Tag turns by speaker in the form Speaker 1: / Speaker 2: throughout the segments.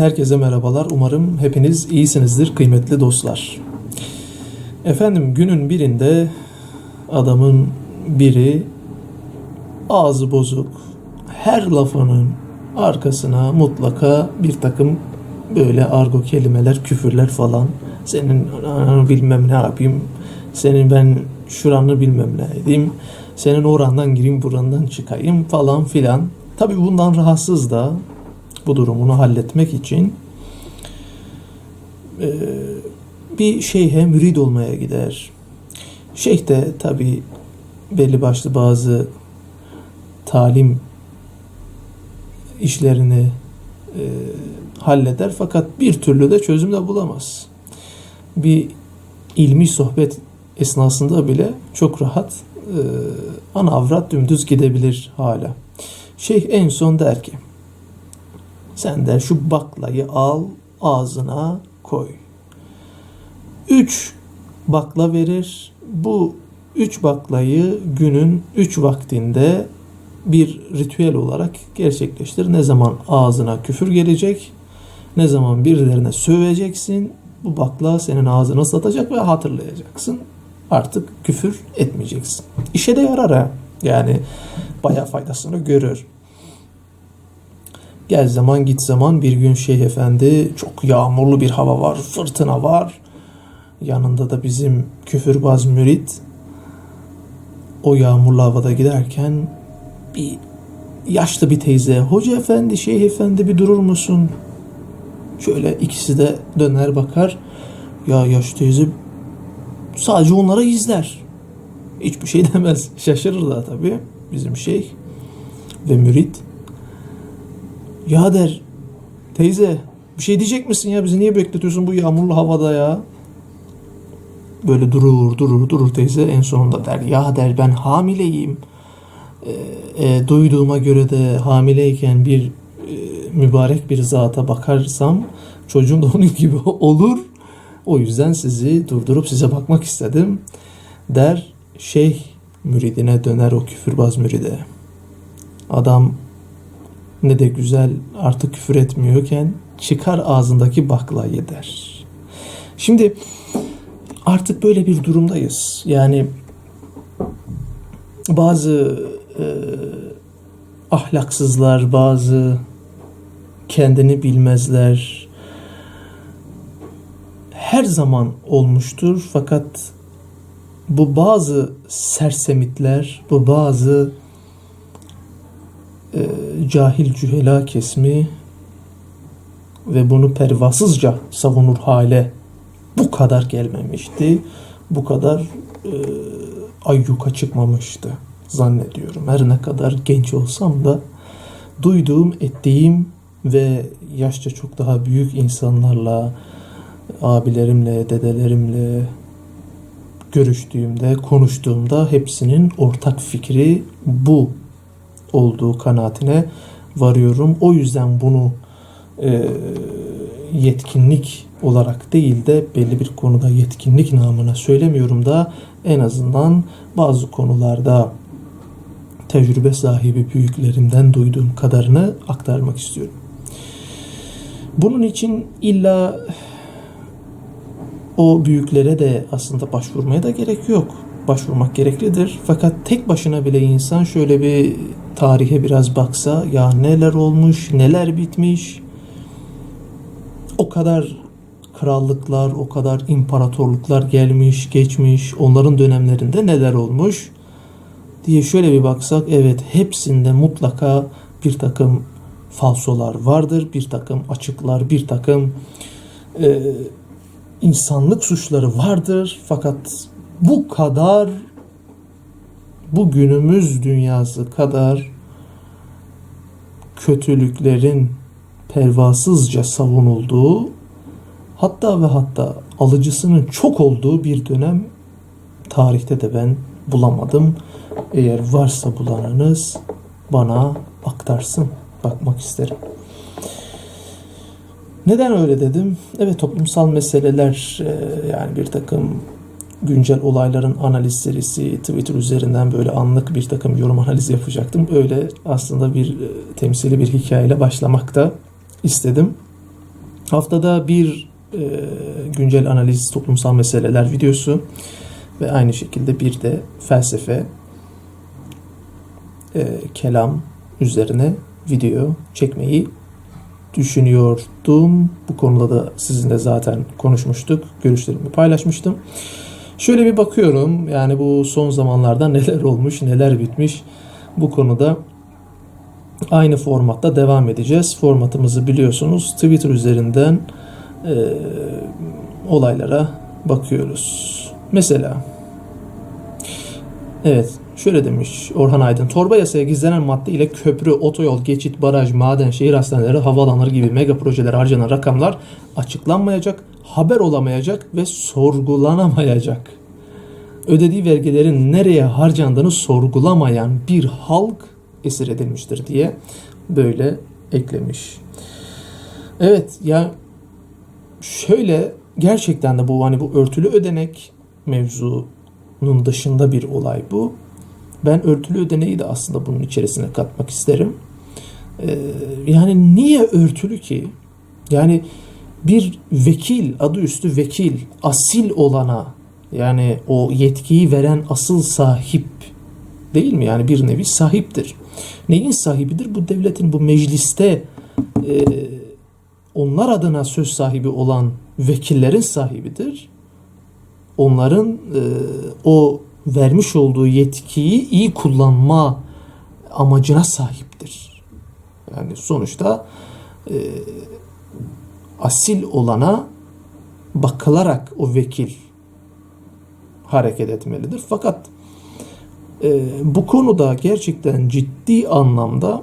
Speaker 1: Herkese merhabalar. Umarım hepiniz iyisinizdir kıymetli dostlar. Efendim günün birinde adamın biri ağzı bozuk her lafının arkasına mutlaka bir takım böyle argo kelimeler, küfürler falan. Senin ananı bilmem ne yapayım. Senin ben şuranı bilmem ne edeyim. Senin orandan gireyim burandan çıkayım falan filan. Tabi bundan rahatsız da bu durumunu halletmek için e, bir şeyhe mürid olmaya gider. Şeyh de tabi belli başlı bazı talim işlerini e, halleder fakat bir türlü de çözüm de bulamaz. Bir ilmi sohbet esnasında bile çok rahat e, ana avrat dümdüz gidebilir hala. Şeyh en son der ki sen de şu baklayı al ağzına koy. Üç bakla verir. Bu üç baklayı günün üç vaktinde bir ritüel olarak gerçekleştir. Ne zaman ağzına küfür gelecek, ne zaman birilerine söveceksin, bu bakla senin ağzına satacak ve hatırlayacaksın. Artık küfür etmeyeceksin. İşe de yarar ha. Yani bayağı faydasını görür. Gel zaman git zaman bir gün Şeyh Efendi çok yağmurlu bir hava var, fırtına var. Yanında da bizim küfürbaz mürit o yağmurlu havada giderken bir yaşlı bir teyze hoca efendi şeyh efendi bir durur musun? Şöyle ikisi de döner bakar. Ya yaşlı teyze sadece onlara izler. Hiçbir şey demez. Şaşırır da tabii bizim şeyh ve mürit. Ya der teyze bir şey diyecek misin ya bizi niye bekletiyorsun bu yağmurlu havada ya? Böyle durur durur durur teyze en sonunda der ya der ben hamileyim. E, e, duyduğuma göre de hamileyken bir e, mübarek bir zata bakarsam çocuğum da onun gibi olur. O yüzden sizi durdurup size bakmak istedim der şeyh müridine döner o küfürbaz müride. Adam ne de güzel artık küfür etmiyorken çıkar ağzındaki baklayı der. Şimdi artık böyle bir durumdayız. Yani bazı e, ahlaksızlar, bazı kendini bilmezler her zaman olmuştur fakat bu bazı sersemitler, bu bazı e, cahil cühela kesmi ve bunu pervasızca savunur hale bu kadar gelmemişti. Bu kadar e, ayyuka çıkmamıştı zannediyorum. Her ne kadar genç olsam da duyduğum, ettiğim ve yaşça çok daha büyük insanlarla, abilerimle, dedelerimle görüştüğümde, konuştuğumda hepsinin ortak fikri bu olduğu kanaatine varıyorum. O yüzden bunu e, yetkinlik olarak değil de belli bir konuda yetkinlik namına söylemiyorum da en azından bazı konularda tecrübe sahibi büyüklerimden duyduğum kadarını aktarmak istiyorum. Bunun için illa o büyüklere de aslında başvurmaya da gerek yok. Başvurmak gereklidir. Fakat tek başına bile insan şöyle bir tarihe biraz baksa ya neler olmuş, neler bitmiş. O kadar krallıklar, o kadar imparatorluklar gelmiş, geçmiş. Onların dönemlerinde neler olmuş diye şöyle bir baksak evet hepsinde mutlaka bir takım falsolar vardır, bir takım açıklar, bir takım e, insanlık suçları vardır. Fakat bu kadar bu günümüz dünyası kadar kötülüklerin pervasızca savunulduğu hatta ve hatta alıcısının çok olduğu bir dönem tarihte de ben bulamadım. Eğer varsa bulanınız bana aktarsın. Bakmak isterim. Neden öyle dedim? Evet toplumsal meseleler e, yani bir takım güncel olayların analiz serisi Twitter üzerinden böyle anlık bir takım yorum analiz yapacaktım. Öyle aslında bir e, temsili bir hikayeyle başlamakta istedim. Haftada bir e, güncel analiz toplumsal meseleler videosu ve aynı şekilde bir de felsefe e, kelam üzerine video çekmeyi düşünüyordum. Bu konuda da sizinle zaten konuşmuştuk. Görüşlerimi paylaşmıştım. Şöyle bir bakıyorum yani bu son zamanlarda neler olmuş, neler bitmiş. Bu konuda aynı formatta devam edeceğiz. Formatımızı biliyorsunuz. Twitter üzerinden e, olaylara bakıyoruz. Mesela evet şöyle demiş Orhan Aydın. Torba yasaya gizlenen madde ile köprü, otoyol, geçit, baraj, maden, şehir hastaneleri, havaalanları gibi mega projelere harcanan rakamlar açıklanmayacak, haber olamayacak ve sorgulanamayacak. Ödediği vergilerin nereye harcandığını sorgulamayan bir halk esir edilmiştir diye böyle eklemiş. Evet ya şöyle gerçekten de bu hani bu örtülü ödenek mevzunun dışında bir olay bu. Ben örtülü ödeneği de aslında bunun içerisine katmak isterim. Ee, yani niye örtülü ki? Yani bir vekil, adı üstü vekil, asil olana yani o yetkiyi veren asıl sahip değil mi? Yani bir nevi sahiptir. Neyin sahibidir? Bu devletin bu mecliste e, onlar adına söz sahibi olan vekillerin sahibidir. Onların e, o vermiş olduğu yetkiyi iyi kullanma amacına sahiptir. Yani sonuçta e, asil olana bakılarak o vekil hareket etmelidir. Fakat e, bu konuda gerçekten ciddi anlamda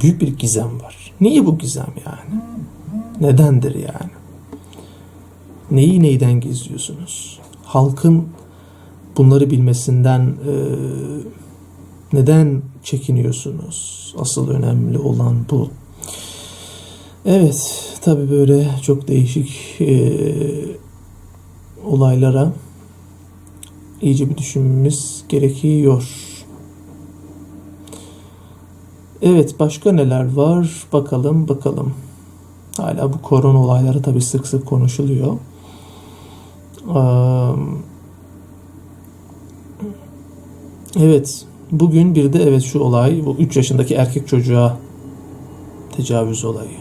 Speaker 1: büyük bir gizem var. Niye bu gizem yani? Nedendir yani? Neyi neyden gizliyorsunuz? Halkın bunları bilmesinden e, neden çekiniyorsunuz? Asıl önemli olan bu. Evet, tabi böyle çok değişik e, olaylara iyice bir düşünmemiz gerekiyor. Evet başka neler var bakalım bakalım. Hala bu korona olayları tabi sık sık konuşuluyor. Evet bugün bir de evet şu olay bu 3 yaşındaki erkek çocuğa tecavüz olayı.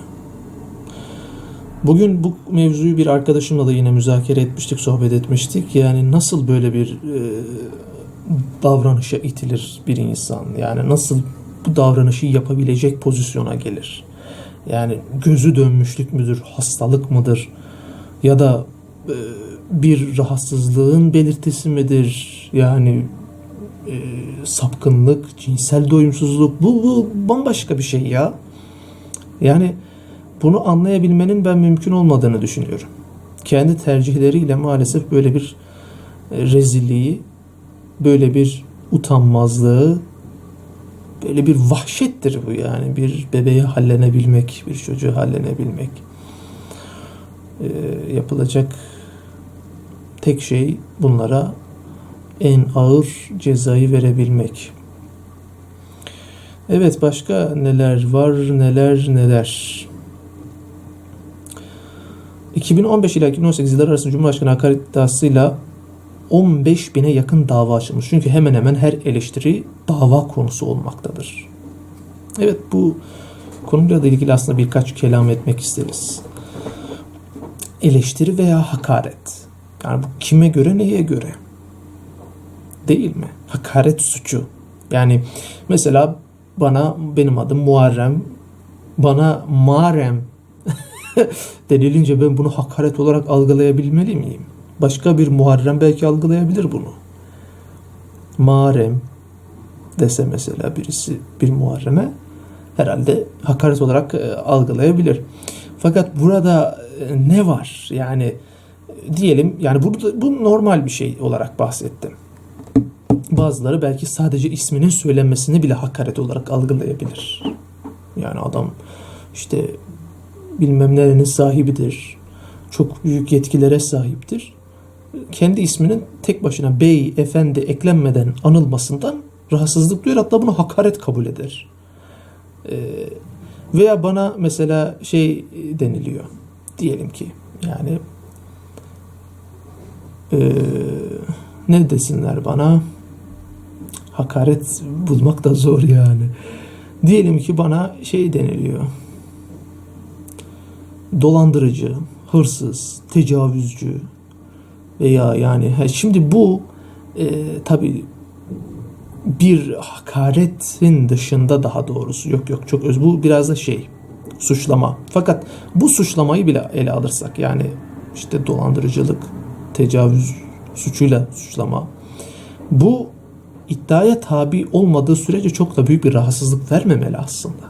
Speaker 1: Bugün bu mevzuyu bir arkadaşımla da yine müzakere etmiştik, sohbet etmiştik. Yani nasıl böyle bir e, davranışa itilir bir insan? Yani nasıl bu davranışı yapabilecek pozisyona gelir? Yani gözü dönmüşlük müdür, hastalık mıdır? Ya da e, bir rahatsızlığın belirtisi midir? Yani e, sapkınlık, cinsel doyumsuzluk bu, bu bambaşka bir şey ya. Yani bunu anlayabilmenin ben mümkün olmadığını düşünüyorum. Kendi tercihleriyle maalesef böyle bir e, rezilliği, böyle bir utanmazlığı, böyle bir vahşettir bu yani. Bir bebeğe hallenebilmek, bir çocuğu hallenebilmek. Ee, yapılacak tek şey bunlara en ağır cezayı verebilmek. Evet başka neler var neler neler. 2015 ile 2018 yılları arasında Cumhurbaşkanı hakaret iddiasıyla 15 bine yakın dava açılmış. Çünkü hemen hemen her eleştiri dava konusu olmaktadır. Evet bu konuyla da ilgili aslında birkaç kelam etmek isteriz. Eleştiri veya hakaret. Yani bu kime göre neye göre? Değil mi? Hakaret suçu. Yani mesela bana benim adım Muharrem bana Muharrem denilince ben bunu hakaret olarak algılayabilmeli miyim? Başka bir Muharrem belki algılayabilir bunu. Muharrem dese mesela birisi bir Muharrem'e herhalde hakaret olarak e, algılayabilir. Fakat burada e, ne var? Yani diyelim yani burada bu normal bir şey olarak bahsettim. Bazıları belki sadece isminin söylenmesini bile hakaret olarak algılayabilir. Yani adam işte bilmem nerenin sahibidir. Çok büyük yetkilere sahiptir. Kendi isminin tek başına bey, efendi eklenmeden anılmasından rahatsızlık duyar. Hatta bunu hakaret kabul eder. Ee, Veya bana mesela şey deniliyor. Diyelim ki yani eee, ne desinler bana? Hakaret bulmak da zor yani. Diyelim ki bana şey deniliyor. Dolandırıcı, hırsız, tecavüzcü veya yani ha, şimdi bu e, tabii bir hakaretin dışında daha doğrusu yok yok çok öz bu biraz da şey suçlama. Fakat bu suçlamayı bile ele alırsak yani işte dolandırıcılık, tecavüz suçuyla suçlama. Bu iddiaya tabi olmadığı sürece çok da büyük bir rahatsızlık vermemeli aslında.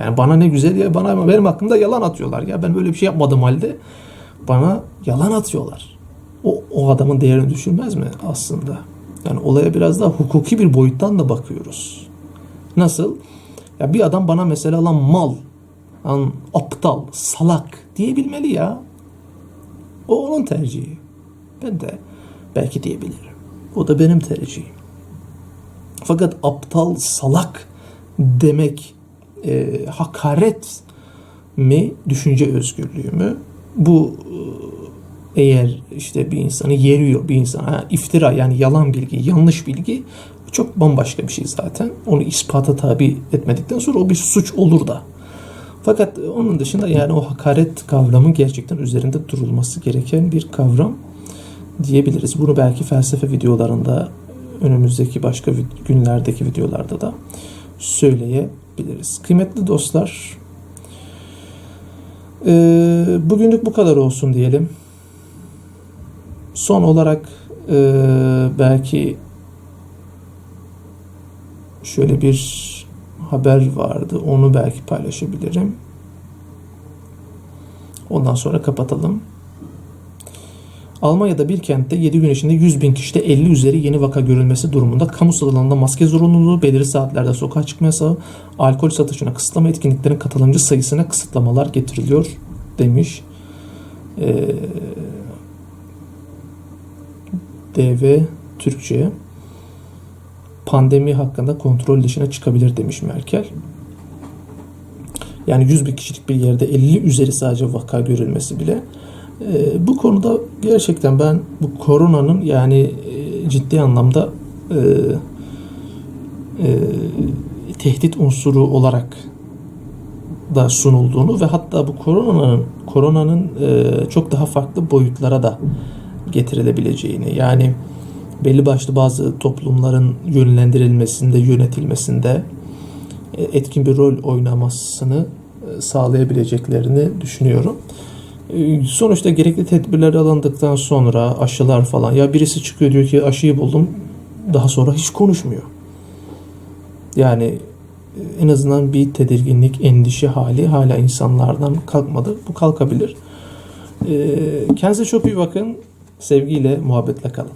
Speaker 1: Yani bana ne güzel ya bana benim hakkımda yalan atıyorlar ya ben böyle bir şey yapmadım halde bana yalan atıyorlar. O, o adamın değerini düşünmez mi aslında? Yani olaya biraz daha hukuki bir boyuttan da bakıyoruz. Nasıl? Ya bir adam bana mesela lan mal, lan aptal, salak diyebilmeli ya. O onun tercihi. Ben de belki diyebilirim. O da benim tercihim. Fakat aptal, salak demek e, hakaret mi, düşünce özgürlüğü mü? Bu e, eğer işte bir insanı yeriyor bir insana iftira yani yalan bilgi, yanlış bilgi çok bambaşka bir şey zaten. Onu ispata tabi etmedikten sonra o bir suç olur da. Fakat onun dışında yani o hakaret kavramı gerçekten üzerinde durulması gereken bir kavram diyebiliriz. Bunu belki felsefe videolarında önümüzdeki başka günlerdeki videolarda da söyleyebiliriz. Kıymetli dostlar, eee, bugünlük bu kadar olsun diyelim. Son olarak eee, belki şöyle bir haber vardı. Onu belki paylaşabilirim. Ondan sonra kapatalım. Almanya'da bir kentte 7 gün içinde 100 bin kişide 50 üzeri yeni vaka görülmesi durumunda kamusal alanda maske zorunluluğu, belirli saatlerde sokağa çıkma yasağı, alkol satışına kısıtlama etkinliklerin katılımcı sayısına kısıtlamalar getiriliyor demiş. Ee, DV Türkçe pandemi hakkında kontrol dışına çıkabilir demiş Merkel. Yani 100 bin kişilik bir yerde 50 üzeri sadece vaka görülmesi bile e, bu konuda gerçekten ben bu koronanın yani e, ciddi anlamda e, e, tehdit unsuru olarak da sunulduğunu ve hatta bu koronanın koronanın e, çok daha farklı boyutlara da getirilebileceğini yani belli başlı bazı toplumların yönlendirilmesinde, yönetilmesinde e, etkin bir rol oynamasını e, sağlayabileceklerini düşünüyorum. Sonuçta gerekli tedbirler alındıktan sonra aşılar falan ya birisi çıkıyor diyor ki aşıyı buldum daha sonra hiç konuşmuyor. Yani e, en azından bir tedirginlik, endişe hali hala insanlardan kalkmadı. Bu kalkabilir. E, Kendinize çok iyi bakın. Sevgiyle, muhabbetle kalın.